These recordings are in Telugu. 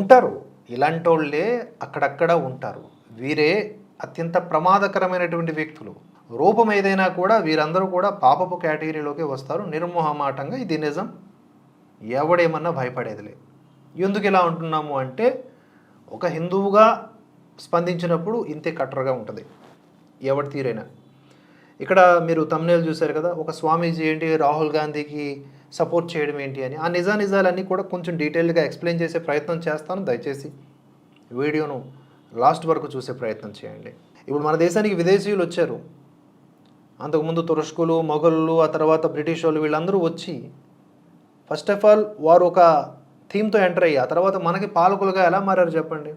ఉంటారు. ఇలాంటి వాళ్ళే అక్కడక్కడ ఉంటారు. వీరే అత్యంత ప్రమాదకరమైనటువంటి వ్యక్తులు. రూపం ఏదైనా కూడా వీరందరూ కూడా పాపపు కేటగిరీలోకి వస్తారు. నిర్మోహమాటంగా ఇది నిజం. ఎవడేమన్నా భయపడేదిలే. ఎందుకు ఇలా ఉంటున్నాము అంటే ఒక హిందువుగా స్పందించినప్పుడు ఇంతే కట్టరుగా ఉంటుంది. ఎవరి తీరైనా. ఇక్కడ మీరు తమ్నేలు చూశారు కదా ఒక స్వామీజీ ఏంటి రాహుల్ గాంధీకి సపోర్ట్ చేయడం ఏంటి అని. ఆ నిజా నిజాలన్నీ కూడా కొంచెం డీటెయిల్గా ఎక్స్ప్లెయిన్ చేసే ప్రయత్నం చేస్తాను. దయచేసి వీడియోను లాస్ట్ వరకు చూసే ప్రయత్నం చేయండి. ఇప్పుడు మన దేశానికి విదేశీయులు వచ్చారు. అంతకుముందు తురష్కులు మొఘలు ఆ తర్వాత బ్రిటిష్ వాళ్ళు వీళ్ళందరూ వచ్చి ఫస్ట్ ఆఫ్ ఆల్ వారు ఒక థీమ్తో ఎంటర్ అయ్యి ఆ తర్వాత మనకి పాలకులుగా ఎలా మారారు చెప్పండి?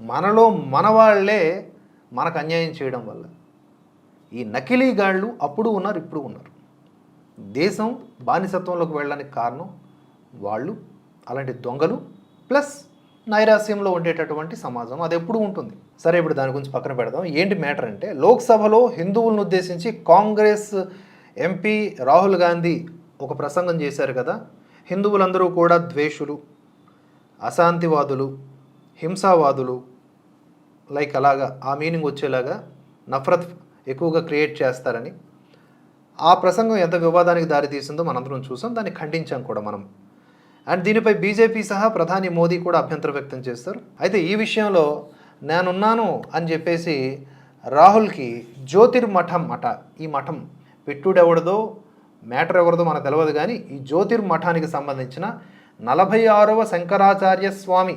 మనలో మన వాళ్ళే మనకు అన్యాయం చేయడం వల్ల. ఈ నకిలీ గాళ్ళు అప్పుడు ఉన్నారు ఇప్పుడు ఉన్నారు. దేశం బానిసత్వంలోకి వెళ్ళడానికి కారణం వాళ్ళు అలాంటి దొంగలు ప్లస్ నైరాస్యంలో ఉండేటటువంటి సమాజం. అది ఎప్పుడు ఉంటుంది? సరే ఇప్పుడు దాని గురించి పక్కన పెడదాం. ఏంటి మ్యాటర్ అంటే లోక్సభలో హిందువులను ఉద్దేశించి కాంగ్రెస్ ఎంపీ రాహుల్ గాంధీ ఒక ప్రసంగం చేశారు కదా? హిందువులందరూ కూడా ద్వేషులు అశాంతివాదులు హింసావాదులు లైక్ అలాగా ఆ మీనింగ్ వచ్చేలాగా నఫరత్ ఎక్కువగా క్రియేట్ చేస్తారని. ఆ ప్రసంగం ఎంత వివాదానికి దారితీసిందో మనందరం చూసాం. దాన్ని ఖండించాం కూడా మనం. అండ్ దీనిపై బీజేపీ సహా ప్రధాని మోదీ కూడా అభ్యంతరం వ్యక్తం చేస్తారు. అయితే ఈ విషయంలో నేనున్నాను అని చెప్పేసి రాహుల్కి జ్యోతిర్మఠం మఠ ఈ మఠం పెట్టుడెవడదో మ్యాటర్ ఎవరిదో మనకు తెలియదు కానీ ఈ జ్యోతిర్మఠానికి సంబంధించిన నలభై ఆరవ శంకరాచార్య స్వామి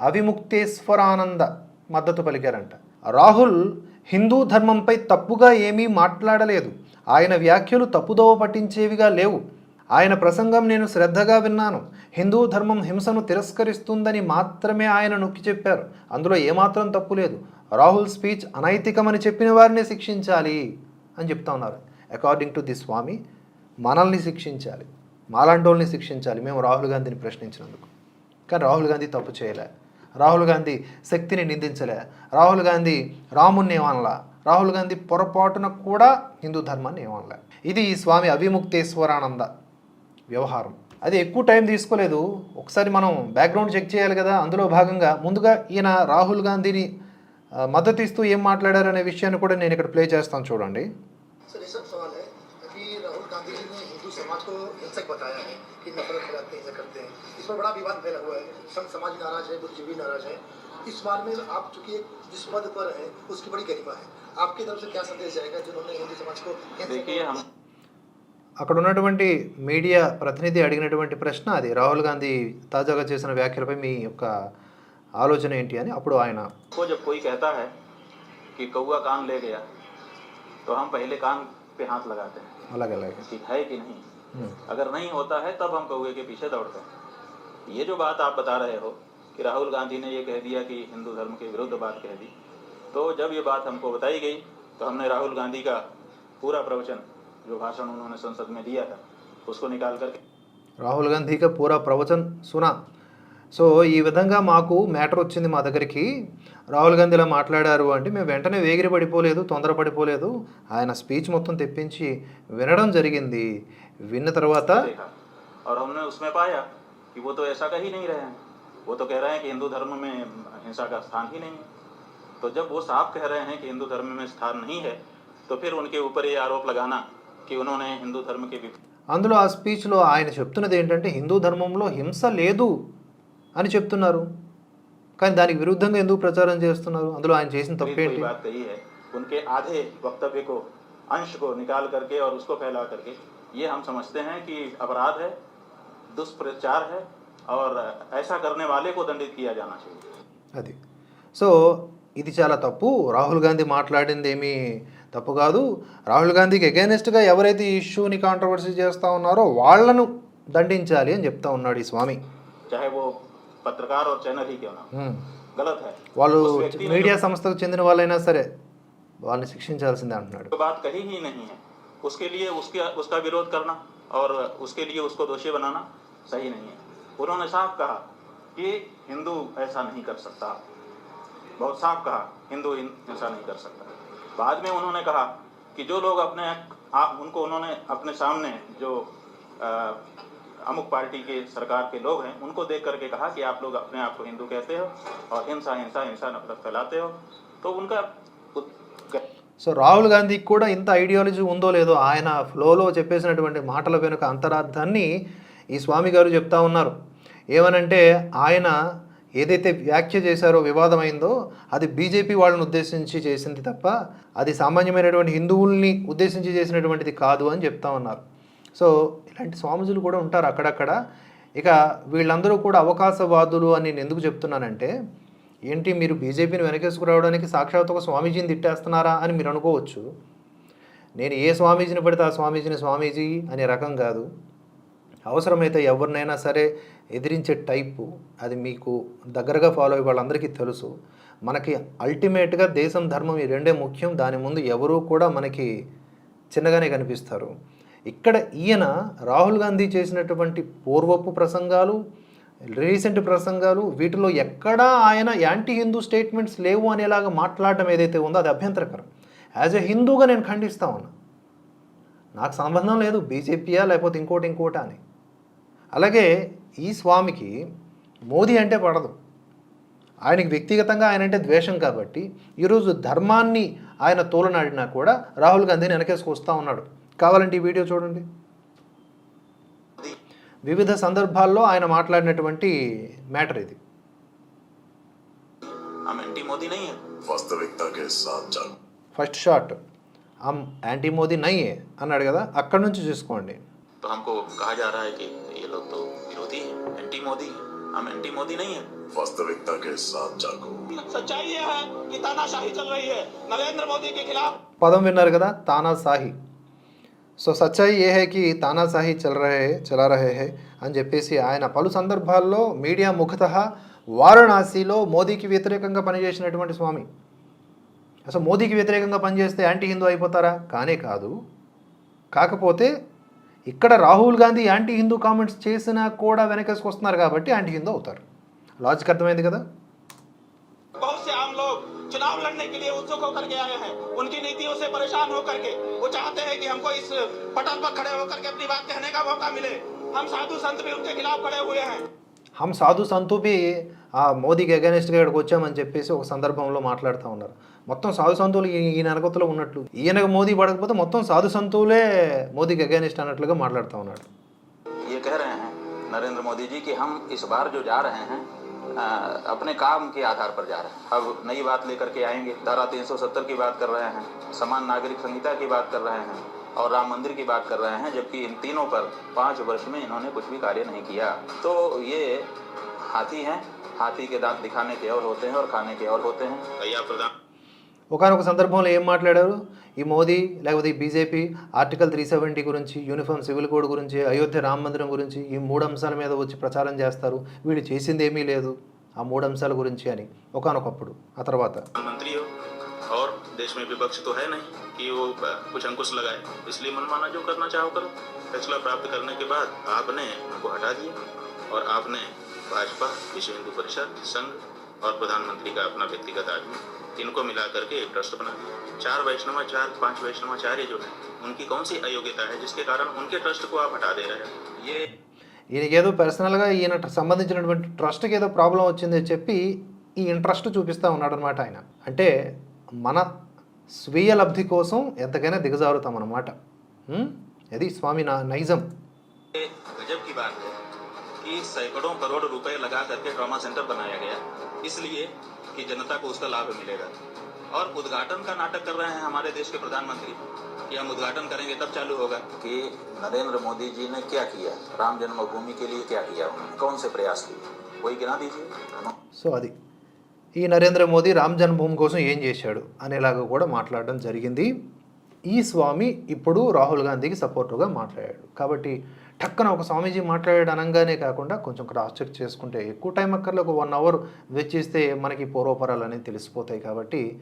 అవిముక్తేశ్వరానంద మద్దతు పలికారంట. రాహుల్ హిందూ ధర్మంపై తప్పుగా ఏమీ మాట్లాడలేదు. ఆయన వ్యాఖ్యలు తప్పుదోవ పట్టించేవిగా లేవు. ఆయన ప్రసంగం నేను శ్రద్ధగా విన్నాను. హిందూ ధర్మం హింసను తిరస్కరిస్తుందని మాత్రమే ఆయన నొక్కి చెప్పారు. అందులో ఏమాత్రం తప్పు లేదు. రాహుల్ స్పీచ్ అనైతికమని చెప్పిన వారిని శిక్షించాలి అని చెప్తా ఉన్నారు. అకార్డింగ్ టు ది స్వామి మనల్ని శిక్షించాలి. మాలాంటోల్ని శిక్షించాలి. మేము రాహుల్ గాంధీని ప్రశ్నించినందుకు. కానీ రాహుల్ గాంధీ తప్పు చేయలే. రాహుల్ గాంధీ శక్తిని నిందించలే రాహుల్ గాంధీ రాముణ్ణి ఏమనలా రాహుల్ గాంధీ పొరపాటున కూడా హిందూ ధర్మాన్ని ఏమనలే ఇది ఈ స్వామి అవిముక్తేశ్వరానంద వ్యవహారం అది ఎక్కువ టైం తీసుకోలేదు ఒకసారి మనం బ్యాక్గ్రౌండ్ చెక్ చేయాలి కదా అందులో భాగంగా ముందుగా ఈయన రాహుల్ గాంధీని ఆ, మద్దతు ఇస్తూ ఏం మాట్లాడారు అనే విషయాన్ని కూడా నేను ఇక్కడ ప్లే చేస్తాను చూడండి सर ये सब सवाल है कि राहुल गांधी जी ने हिंदू समाज को हिंसक बताया है कि नफरत फैलाते हैं हिंसा करते हैं इस पर बड़ा विवाद फैला हुआ है संत समाज नाराज है बुद्धिजीवी नाराज है इस बार में आप चूंकि एक जिस पद पर है उसकी बड़ी गरिमा है आपकी तरफ से क्या संदेश जाएगा जिन्होंने हिंदू समाज को हिंसक देखिए हम అక్కడ ఉన్నటువంటి మీడియా ప్రతినిధి అడిగినటువంటి ప్రశ్న అది రాహుల్ గాంధీ తాజాగా చేసిన వ్యాఖ్యలపై మీ యొక్క ఆలోచన ఏంటి అని అప్పుడు ఆయన को जब कोई कहता है कि कौआ कान ले गया तो हम पहले कान पे हाथ लगाते हैं అలాగే అలాగే कि है कि नहीं ఉమ్. अगर नहीं होता है तब हम कौए के पीछे दौड़ते हैं ये जो बात आप बता रहे हो कि राहुल गांधी ने ये कह दिया कि हिंदू धर्म के विरुद्ध बात कह दी तो जब ये बात हमको बताई गई तो हमने राहुल गांधी का पूरा प्रवचन जो भाषण उन्होंने संसद में दिया था उसको निकाल करके రాహుల్ గాంధీగా పూరా ప్రవచన్ సునా సో ఈ విధంగా మాకు మ్యాటర్ వచ్చింది మా దగ్గరికి రాహుల్ గాంధీ ఇలా మాట్లాడారు అంటే మేము వెంటనే వేగిరి పడిపోలేదు తొందరపడిపోలేదు ఆయన స్పీచ్ మొత్తం తెప్పించి వినడం జరిగింది విన్న తర్వాత देखा और हमने उसमें पाया कि वो तो ऐसा कह ही नहीं रहे हैं वो तो कह रहे हैं कि हिंदू धर्म में हिंसा का स्थान ही नहीं है तो जब वो साफ कह रहे हैं कि हिंदू धर्म में स्थान नहीं है तो फिर उनके ऊपर ये आरोप लगाना कि उन्होंने हिंदू धर्म के विप- అందులో ఆ స్పీచ్లో ఆయన చెప్తున్నది ఏంటంటే హిందూ ధర్మంలో హింస లేదు అని చెప్తున్నారు కానీ దానికి విరుద్ధంగా ఎందుకు ప్రచారం చేస్తున్నారు అందులో ఆయన చేసిన कोई తప్పేంటి बात कही है उनके आधे वक्तव्य को अंश को निकाल करके और उसको फैला करके ये हम समझते हैं कि अपराध है दुष्प्रचार है और ऐसा करने वाले को दंडित किया जाना चाहिए అది సో ఇది చాలా తప్పు రాహుల్ గాంధీ మాట్లాడింది ఏమీ తప్పు కాదు రాహుల్ గాంధీకి అగేనెస్ట్గా ఎవరైతే ఈ ఇష్యూని కాంట్రవర్సీ చేస్తూ ఉన్నారో వాళ్ళను దండించాలి అని చెప్తా ఉన్నాడు ఈ స్వామి चाहे वो पत्रकार और चैनल ही क्यों ना हो। ఉమ్. गलत है వాళ్ళు उस व्यक्ति ने మీడియా సంస్థకు చెందిన వాళ్ళైనా సరే వాళ్ళని శిక్షించాల్సిందే అంటున్నాడు जो बात कही ही नहीं है उसके लिए उसके उसका विरोध करना और उसके लिए उसको दोषी बनाना सही नहीं है उन्होंने साफ कहा कि हिंदू ऐसा नहीं कर सकता बहुत साफ कहा हिंदू हिं- ऐसा नहीं कर सकता बाद में उन्होंने कहा कि जो लोग अपने आप उनको उन्होंने अपने सामने जो अ, अमुक पार्टी के सरकार के लोग हैं उनको देख करके कहा कि आप लोग अपने आप को हिंदू कहते हो और हिंसा हिंसा हिंसा नफरत फैलाते हो तो उनका उत- సో రాహుల్ గాంధీకి కూడా ఇంత ఐడియాలజీ ఉందో లేదో ఆయన ఫ్లోలో చెప్పేసినటువంటి మాటల వెనుక అంతరార్థాన్ని ఈ స్వామి గారు చెప్తా ఉన్నారు. ఏమనంటే ఆయన ఏదైతే వ్యాఖ్య చేశారో వివాదమైందో అది బీజేపీ వాళ్ళని ఉద్దేశించి చేసింది తప్ప అది సామాన్యమైనటువంటి హిందువుల్ని ఉద్దేశించి చేసినటువంటిది కాదు అని చెప్తా ఉన్నారు. సో ఇలాంటి స్వామీజులు కూడా ఉంటారు అక్కడక్కడ. ఇక వీళ్ళందరూ కూడా అవకాశవాదులు అని నేను ఎందుకు చెప్తున్నానంటే ఏంటి మీరు బీజేపీని వెనకేసుకురావడానికి సాక్షాత్ ఒక స్వామీజీని తిట్టేస్తున్నారా అని మీరు అనుకోవచ్చు. నేను ఏ స్వామీజీని పడితే ఆ స్వామీజీని స్వామీజీ అనే రకం కాదు. అవసరమైతే ఎవరినైనా సరే ఎదిరించే టైపు అది మీకు దగ్గరగా ఫాలో అయ్యే వాళ్ళందరికీ తెలుసు. మనకి అల్టిమేట్గా దేశం ధర్మం ఈ రెండే ముఖ్యం. దాని ముందు ఎవరూ కూడా మనకి చిన్నగానే కనిపిస్తారు. ఇక్కడ ఈయన రాహుల్ గాంధీ చేసినటువంటి పూర్వపు ప్రసంగాలు రీసెంట్ ప్రసంగాలు వీటిలో ఎక్కడా ఆయన యాంటీ హిందూ స్టేట్మెంట్స్ లేవు అనేలాగా మాట్లాడటం ఏదైతే ఉందో అది అభ్యంతరకరం. యాజ్ ఎ హిందూగా నేను ఖండిస్తా ఉన్నా. నాకు సంబంధం లేదు బీజేపీయా లేకపోతే ఇంకోటి ఇంకోటి అని. అలాగే ఈ స్వామికి మోదీ అంటే పడదు. ఆయనకి వ్యక్తిగతంగా ఆయన అంటే ద్వేషం కాబట్టి ఈరోజు ధర్మాన్ని ఆయన తోలనాడినా కూడా రాహుల్ గాంధీని వెనకేసుకొస్తా ఉన్నాడు. కావాలంటే ఈ వీడియో చూడండి. వివిధ సందర్భాల్లో ఆయన మాట్లాడినటువంటి మ్యాటర్ ఇది. First shot am anti Modi నయ్యే అన్నాడు కదా అక్కడి నుంచి చూసుకోండి. तो हमको कहा जा रहा है कि ये लोग तो विरोधी हैं एंटी मोदी हैं हम एंटी मोदी नहीं है वास्तविकता के साथ जागो सच्चाई ये है कि तानाशाही चल रही है नरेंद्र मोदी के खिलाफ పదం విన్నారు కదా తానా సాహి సో సచ్చాయి ఏ హే కి తానా సాహి చల్ రహే చలా రహే హే అని చెప్పేసి ఆయన పలు సందర్భాల్లో మీడియా ముఖత వారణాసిలో మోదీకి వ్యతిరేకంగా పనిచేసినటువంటి స్వామి అసలు మోదీకి వ్యతిరేకంగా పనిచేస్తే యాంటీ హిందూ అయిపోతారా కానే కాదు కాకపోతే ఇక్కడ రాహుల్ గాంధీ యాంటీ హిందూ కామెంట్స్ చేసినా కూడా వెనకేసుకొస్తున్నారు కాబట్టి యాంటీ హిందూ అవుతారు లాజిక్ అర్థమైంది కదా बहुत से आम लोग चुनाव लड़ने के लिए उत्सुक होकर के आए हैं उनकी नीतियों से परेशान होकर के वो चाहते हैं कि हमको इस पटल पर खड़े होकर के अपनी बात कहने का मौका मिले हम साधु संत भी उनके खिलाफ खड़े हुए हैं హమ్ సాధు సంతుబి ఆ మోదీకి అగెనిస్ట్గా ఇక్కడికి వచ్చామని చెప్పేసి ఒక సందర్భంలో మాట్లాడుతూ ఉన్నారు మొత్తం సాధు సంతువులు ఈ- ఈయన వెనకతలో ఉన్నట్లు ఈయనకు మోదీ పడకపోతే మొత్తం సాధు సంతువులే మోదీకి అగెనిస్ట్ అన్నట్లుగా మాట్లాడుతూ ఉన్నాడు ये कह रहे हैं नरेंद्र मोदी जी कि हम इस बार जो जा रहे हैं अ, अपने काम के आधार पर जा रहे हैं अब नई बात लेकर के आएंगे धारा 370 की बात कर रहे हैं समान नागरिक संहिता की बात कर रहे हैं और राम मंदिर की बात कर रहे हैं जबकि इन तीनों पर पाँच वर्ष में इन्होंने कुछ भी कार्य नहीं किया तो ये हाथी हैं हाथी के दांत दिखाने के और होते हैं और खाने के और होते हैं भैया प्रधान ఒకనొక సందర్భంలో ఏం మాట్లాడారు ఈ మోదీ లేకపోతే ఈ బీజేపీ ఆర్టికల్ త్రీ సెవెంటీ గురించి యూనిఫామ్ సివిల్ కోడ్ గురించి అయోధ్య రామ మందిరం గురించి ఈ మూడు అంశాల మీద వచ్చి ప్రచారం చేస్తారు వీళ్ళు చేసింది ఏమీ లేదు ఆ మూడు అంశాల గురించి అని ఒకనొకప్పుడు ఆ తర్వాత प्रधानमंत्री हो और देश में विपक्ष तो है नहीं कि वो ब- कुछ अंकुश लगाए इसलिए मनमाना जो करना चाहो करो फैसला प्राप्त करने के बाद आपने उनको हटा दिया और आपने भाजपा विश्व हिंदू परिषद संघ और प्रधानमंत्री का अपना व्यक्तिगत आदमी इनको मिला करके एक ट्रस्ट बना दिया चार वैष्णवाचार्य पांच वैष्णवाचार्य जो है उनकी कौन सी अयोग्यता है जिसके कारण उनके ट्रस्ट को आप हटा दे रहे हैं ये ఈయనకి ఏదో పర్సనల్గా ఈయన ట్ర- సంబంధించినటువంటి ట్రస్ట్కి ఏదో ప్రాబ్లం వచ్చింది అని చెప్పి ఈ ఇంట్రెస్ట్ చూపిస్తూ ఉన్నాడు అనమాట ఆయన అంటే మన స్వీయ లబ్ధి కోసం ఎంతకైనా దిగజారుతాం అనమాట అది స్వామి నా నైజం ये गजब की बात है कि सैकड़ों करोड़ रुपए लगा करके ट्रॉमा सेंटर बनाया गया इसलिए कि जनता को उसका लाभ मिलेगा और उद्घाटन का नाटक कर रहे हैं हमारे देश के प्रधानमंत्री कि हम उद्घाटन करेंगे तब चालू होगा कि नरेंद्र मोदी जी ने क्या किया राम जन्मभूमि के लिए क्या किया उन्होंने कौन से प्रयास किए कोई गिना दीजिए సో అది ఈ నరేంద్ర మోదీ రామ్ జన్మభూమి కోసం ఏం చేశాడు అనేలాగా కూడా మాట్లాడడం జరిగింది. ఈ స్వామి ఇప్పుడు రాహుల్ గాంధీకి సపోర్టుగా మాట్లాడాడు. కాబట్టి టక్కన ఒక స్వామీజీ మాట్లాడాడు అనగానే కాకుండా కొంచెం క్రాస్ చెక్ చేసుకుంటే ఎక్కువ టైం అక్కర్లో ఒక వన్ అవర్ వెచ్చిస్తే మనకి పూర్వపరాలు అనేవి తెలిసిపోతాయి కాబట్టి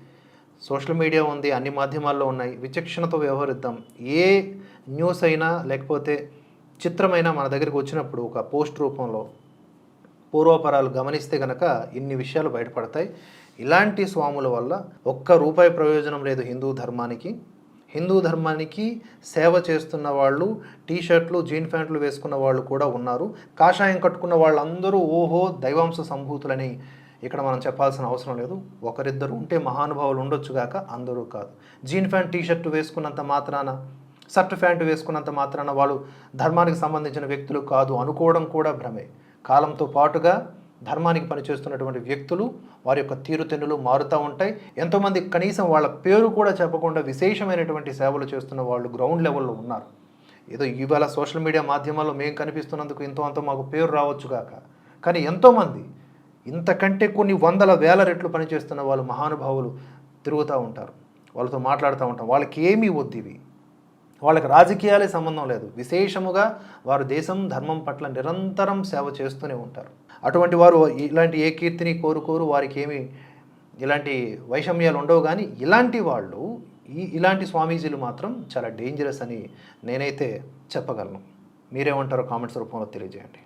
సోషల్ మీడియా ఉంది అన్ని మాధ్యమాల్లో ఉన్నాయి. విచక్షణతో వ్యవహరిద్దాం. ఏ న్యూస్ అయినా లేకపోతే చిత్రమైనా మన దగ్గరికి వచ్చినప్పుడు ఒక పోస్ట్ రూపంలో పూర్వపరాలు గమనిస్తే కనుక ఇన్ని విషయాలు బయటపడతాయి. ఇలాంటి స్వాముల వల్ల ఒక్క రూపాయి ప్రయోజనం లేదు హిందూ ధర్మానికి. హిందూ ధర్మానికి సేవ చేస్తున్న వాళ్ళు టీ షర్ట్లు జీన్ ప్యాంట్లు వేసుకున్న వాళ్ళు కూడా ఉన్నారు. కాషాయం కట్టుకున్న వాళ్ళందరూ ఓహో దైవాంశ సంభూతులని ఇక్కడ మనం చెప్పాల్సిన అవసరం లేదు. ఒకరిద్దరు ఉంటే మహానుభావులు ఉండొచ్చుగాక అందరూ కాదు. జీన్ ప్యాంట్ టీ షర్ట్ వేసుకున్నంత మాత్రాన షర్ట్ ప్యాంటు వేసుకున్నంత మాత్రాన వాళ్ళు ధర్మానికి సంబంధించిన వ్యక్తులు కాదు అనుకోవడం కూడా భ్రమే. కాలంతో పాటుగా ధర్మానికి పనిచేస్తున్నటువంటి వ్యక్తులు వారి యొక్క తీరుతెన్నులు మారుతూ ఉంటాయి. ఎంతోమంది కనీసం వాళ్ళ పేరు కూడా చెప్పకుండా విశేషమైనటువంటి సేవలు చేస్తున్న వాళ్ళు గ్రౌండ్ లెవెల్లో ఉన్నారు. ఏదో ఇవాళ సోషల్ మీడియా మాధ్యమాల్లో మేము కనిపిస్తున్నందుకు ఎంతో అంత మాకు పేరు రావచ్చు కాక కానీ ఎంతోమంది ఇంతకంటే కొన్ని వందల వేల రెట్లు పనిచేస్తున్న వాళ్ళు మహానుభావులు తిరుగుతూ ఉంటారు. వాళ్ళతో మాట్లాడుతూ ఉంటాం. వాళ్ళకి ఏమీ వద్దు ఇవి. వాళ్ళకి రాజకీయాలే సంబంధం లేదు. విశేషముగా వారు దేశం ధర్మం పట్ల నిరంతరం సేవ చేస్తూనే ఉంటారు. అటువంటి వారు ఇలాంటి ఏ కీర్తిని కోరుకోరు వారికి ఏమి ఇలాంటి వైషమ్యాలు ఉండవు. కానీ ఇలాంటి వాళ్ళు ఈ ఇలాంటి స్వామీజీలు మాత్రం చాలా డేంజరస్ అని నేనైతే చెప్పగలను. మీరేమంటారో కామెంట్స్ రూపంలో తెలియజేయండి.